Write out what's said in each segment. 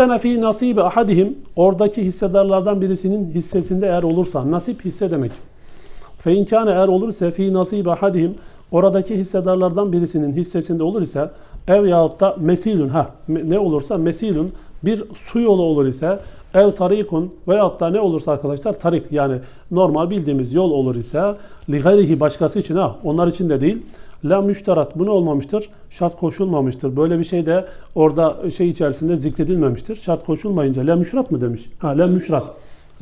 kana fi nasibi ahadihim oradaki hissedarlardan birisinin hissesinde eğer olursa nasip hisse demek. Fe in kana eğer olursa fi nasibi ahadihim oradaki hissedarlardan birisinin hissesinde olur ise ev yahut da mesilun ha ne olursa mesilun bir su yolu olur ise ev tarikun veyahut da ne olursa arkadaşlar tarik yani normal bildiğimiz yol olur ise li başkası için ha onlar için de değil La müşterat bu ne olmamıştır? Şart koşulmamıştır. Böyle bir şey de orada şey içerisinde zikredilmemiştir. Şart koşulmayınca la müşrat mı demiş? Ha la müşrat.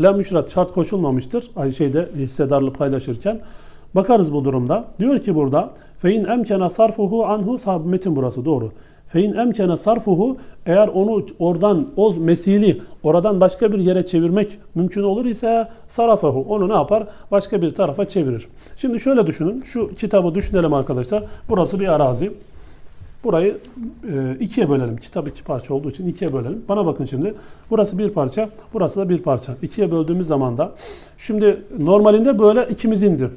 La müşrat şart koşulmamıştır. Aynı şeyde hissedarlığı paylaşırken. Bakarız bu durumda. Diyor ki burada fein emkena sarfuhu anhu sahib metin burası doğru. Fein emkene sarfuhu eğer onu oradan o mesili oradan başka bir yere çevirmek mümkün olur ise sarafahu onu ne yapar? Başka bir tarafa çevirir. Şimdi şöyle düşünün. Şu kitabı düşünelim arkadaşlar. Burası bir arazi. Burayı e, ikiye bölelim. Kitap iki parça olduğu için ikiye bölelim. Bana bakın şimdi. Burası bir parça, burası da bir parça. İkiye böldüğümüz zaman da şimdi normalinde böyle ikimizindir.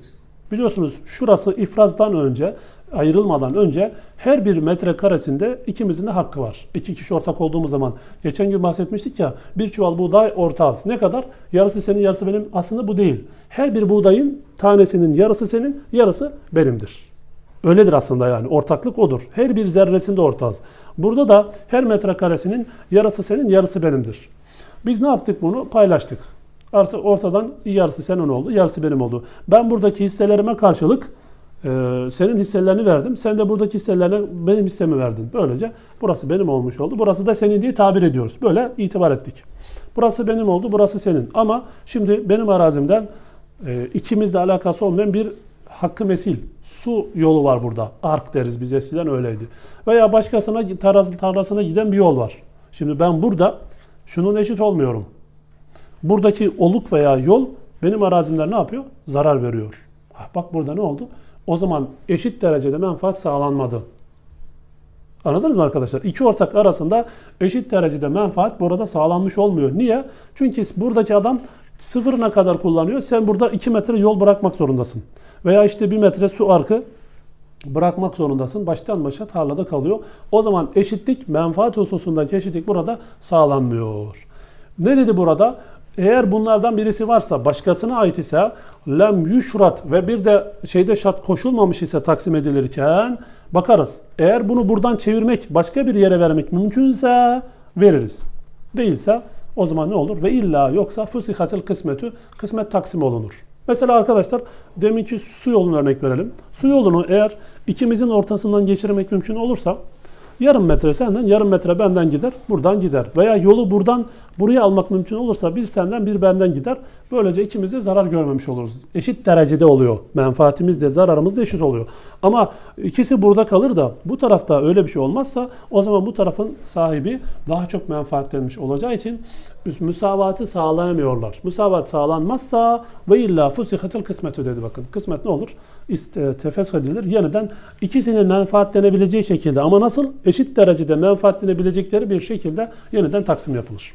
Biliyorsunuz şurası ifrazdan önce ayrılmadan önce her bir metre karesinde ikimizin de hakkı var. İki kişi ortak olduğumuz zaman geçen gün bahsetmiştik ya bir çuval buğday ortağız. Ne kadar? Yarısı senin yarısı benim. Aslında bu değil. Her bir buğdayın tanesinin yarısı senin yarısı benimdir. Öyledir aslında yani. Ortaklık odur. Her bir zerresinde ortağız. Burada da her metrekaresinin yarısı senin, yarısı benimdir. Biz ne yaptık bunu? Paylaştık. Artık ortadan yarısı senin oldu, yarısı benim oldu. Ben buradaki hisselerime karşılık e, senin hisselerini verdim. Sen de buradaki hisselerine benim hissemi verdin. Böylece burası benim olmuş oldu. Burası da senin diye tabir ediyoruz. Böyle itibar ettik. Burası benim oldu, burası senin. Ama şimdi benim arazimden e, ikimizle alakası olmayan bir hakkı mesil, su yolu var burada. Ark deriz biz eskiden öyleydi. Veya başkasına tarlas- tarlasına giden bir yol var. Şimdi ben burada şunun eşit olmuyorum. Buradaki oluk veya yol benim arazimden ne yapıyor? Zarar veriyor. Bak burada ne oldu? O zaman eşit derecede menfaat sağlanmadı. Anladınız mı arkadaşlar? İki ortak arasında eşit derecede menfaat burada sağlanmış olmuyor. Niye? Çünkü buradaki adam sıfırına kadar kullanıyor. Sen burada 2 metre yol bırakmak zorundasın. Veya işte 1 metre su arkı bırakmak zorundasın. Baştan başa tarlada kalıyor. O zaman eşitlik, menfaat hususundaki eşitlik burada sağlanmıyor. Ne dedi burada? Eğer bunlardan birisi varsa, başkasına ait ise lem yuşrat ve bir de şeyde şart koşulmamış ise taksim edilirken bakarız. Eğer bunu buradan çevirmek, başka bir yere vermek mümkünse veririz. Değilse o zaman ne olur? Ve illa yoksa fusihatil kısmetü, kısmet taksim olunur. Mesela arkadaşlar deminki su yolunu örnek verelim. Su yolunu eğer ikimizin ortasından geçirmek mümkün olursa yarım metre senden, yarım metre benden gider, buradan gider. Veya yolu buradan buraya almak mümkün olursa bir senden bir benden gider. Böylece ikimiz de zarar görmemiş oluruz. Eşit derecede oluyor. Menfaatimiz de zararımız da eşit oluyor. Ama ikisi burada kalır da bu tarafta öyle bir şey olmazsa o zaman bu tarafın sahibi daha çok menfaatlenmiş olacağı için müsavatı sağlayamıyorlar. Müsavat sağlanmazsa ve illa fusihatil kısmetü dedi bakın. Kısmet ne olur? İste, tefes edilir. Yeniden ikisinin menfaatlenebileceği şekilde ama nasıl? Eşit derecede menfaatlenebilecekleri bir şekilde yeniden taksim yapılır.